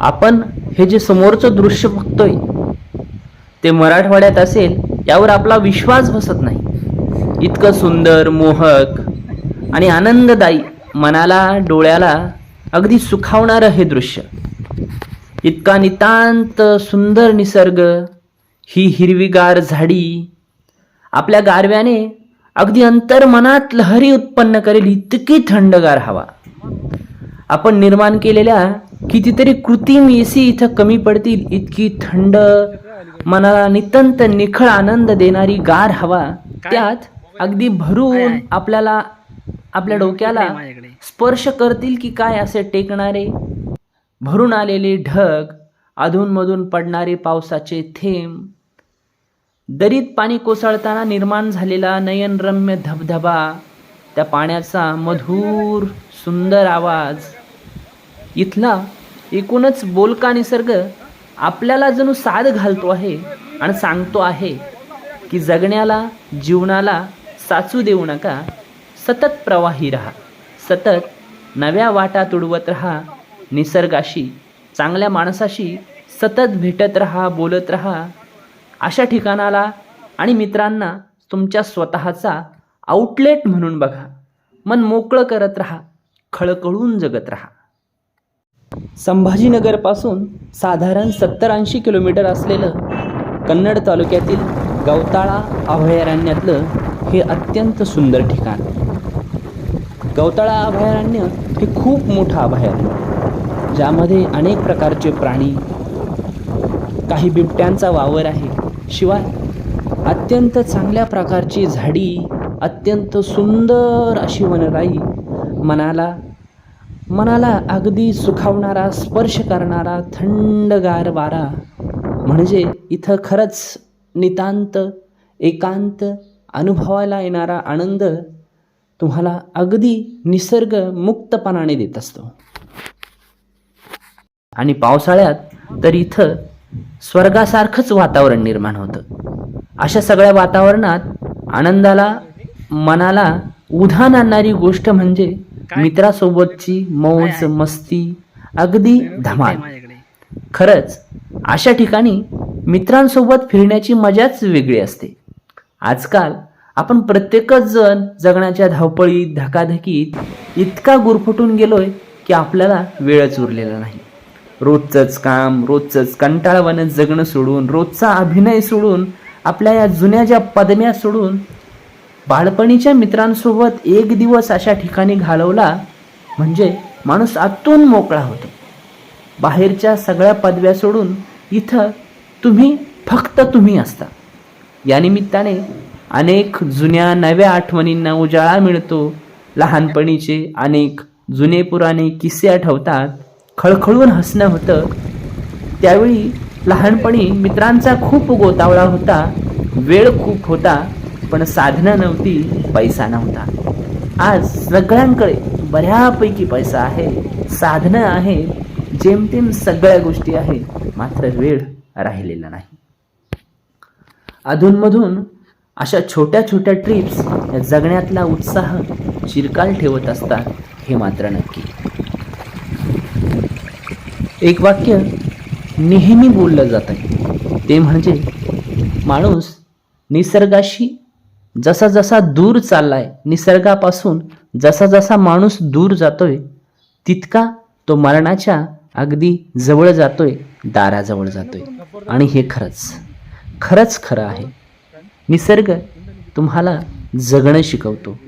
आपण हे जे समोरचं दृश्य बघतोय ते मराठवाड्यात असेल यावर आपला विश्वास बसत नाही. इतकं सुंदर मोहक आणि आनंददायी मनाला डोळ्याला अगदी सुखावणारं हे दृश्य. इतका नितांत सुंदर निसर्ग ही हिरवीगार झाडी आपल्या गारव्याने अगदी अंतर्मनात लहरी उत्पन्न करेल इतकी थंडगार हवा. आपण निर्माण केलेल्या कितीतरी कृत्रिम एसी इथं कमी पडतील इतकी थंड मनाला नितंत निखळ आनंद देणारी गार हवा. त्यात अगदी भरून आपल्याला आपल्या डोक्याला स्पर्श करतील की काय असे टेकणारे? भरून आलेले ढग अधूनमधून पडणारे पावसाचे थेंब. दरीत पाणी कोसळताना निर्माण झालेला नयनरम्य धबधबा त्या पाण्याचा मधुर सुंदर आवाज. इथला एकूणच बोलका निसर्ग आपल्याला जणू साद घालतो आहे आणि सांगतो आहे की जगण्याला जीवनाला साचू देऊ नका. सतत प्रवाही राहा. सतत नव्या वाटा तुडवत राहा. निसर्गाशी चांगल्या माणसाशी सतत भेटत राहा बोलत राहा. अशा ठिकाणाला आणि मित्रांना तुमच्या स्वतःचा आउटलेट म्हणून बघा. मन मोकळं करत राहा. खळखळून जगत राहा. संभाजीनगरपासून साधारण सत्तर ऐंशी किलोमीटर असलेलं कन्नड तालुक्यातील गवताळा अभयारण्यातलं हे अत्यंत सुंदर ठिकाण. गवताळा अभयारण्य हे खूप मोठं अभयारण्य ज्यामध्ये अनेक प्रकारचे प्राणी काही बिबट्यांचा वावर आहे शिवाय अत्यंत चांगल्या प्रकारची झाडी अत्यंत सुंदर अशी वनराई मनाला मनाला अगदी सुखावणारा स्पर्श करणारा थंडगार वारा. म्हणजे इथं खरंच नितांत एकांत अनुभवायला येणारा आनंद तुम्हाला अगदी निसर्ग मुक्तपणाने देत असतो. आणि पावसाळ्यात तर इथं स्वर्गासारखंच वातावरण निर्माण होतं. अशा सगळ्या वातावरणात आनंदाला मनाला उधाण आणणारी गोष्ट म्हणजे मित्रासोबतची मौज मस्ती अगदी धमाल. खरंच अशा ठिकाणी मित्रांसोबत फिरण्याची मजाच वेगळी असते. आजकाल आपण प्रत्येकच जण जगण्याच्या धावपळीत धकाधकीत इतका गुरफटून गेलोय की आपल्याला वेळच उरलेला नाही. रोजचंच काम रोजचंच कंटाळवानं जगणं सोडून रोजचा अभिनय सोडून आपल्या या जुन्या ज्या पदम्या सोडून बाळपणीच्या मित्रांसोबत एक दिवस अशा ठिकाणी घालवला म्हणजे माणूस आतून मोकळा होतो. बाहेरच्या सगळ्या पदव्या सोडून इथं तुम्ही फक्त तुम्ही असता. या निमित्ताने अनेक जुन्या नव्या आठवणींना उजाळा मिळतो. लहानपणीचे अनेक जुने पुराणे किस्से आठवतात. खळखळून हसणं होतं. त्यावेळी लहानपणी मित्रांचा खूप गोतावळा होता. वेळ खूप होता. पण साधनं नव्हती पैसा नव्हता. आज सगळ्यांकडे बऱ्यापैकी पैसा आहे साधनं आहे जेमतेम सगळ्या गोष्टी आहेत मात्र वेळ राहिलेला नाही. अधूनमधून अशा छोट्या छोट्या ट्रिप्स या जगण्यातला उत्साह चिरकाल ठेवत असतात हे मात्र नक्की. एक वाक्य नेहमी बोललं जात आहे ते म्हणजे माणूस निसर्गाशी जसा जसा दूर चाललाय निसर्गापासून जसा जसा माणूस दूर जातोय तितका तो मरणाच्या अगदी जवळ जातोय दाराजवळ जातोय. आणि हे खरंच खरंच खरं आहे. निसर्ग तुम्हाला जगणं शिकवतो.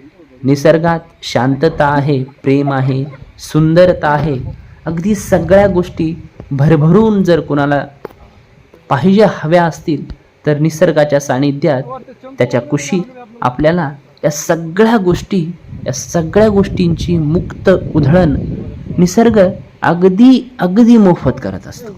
निसर्गात शांतता आहे प्रेम आहे सुंदरता आहे. अगदी सगळ्या गोष्टी भरभरून जर कुणाला पाहिजे हव्या असतील तर निसर्गाच्या सानिध्यात त्याच्या कुशीत आपल्याला या सगळ्या गोष्टी या सगळ्या गोष्टींची मुक्त उधळण निसर्ग अगदी अगदी मोफत करत असतो.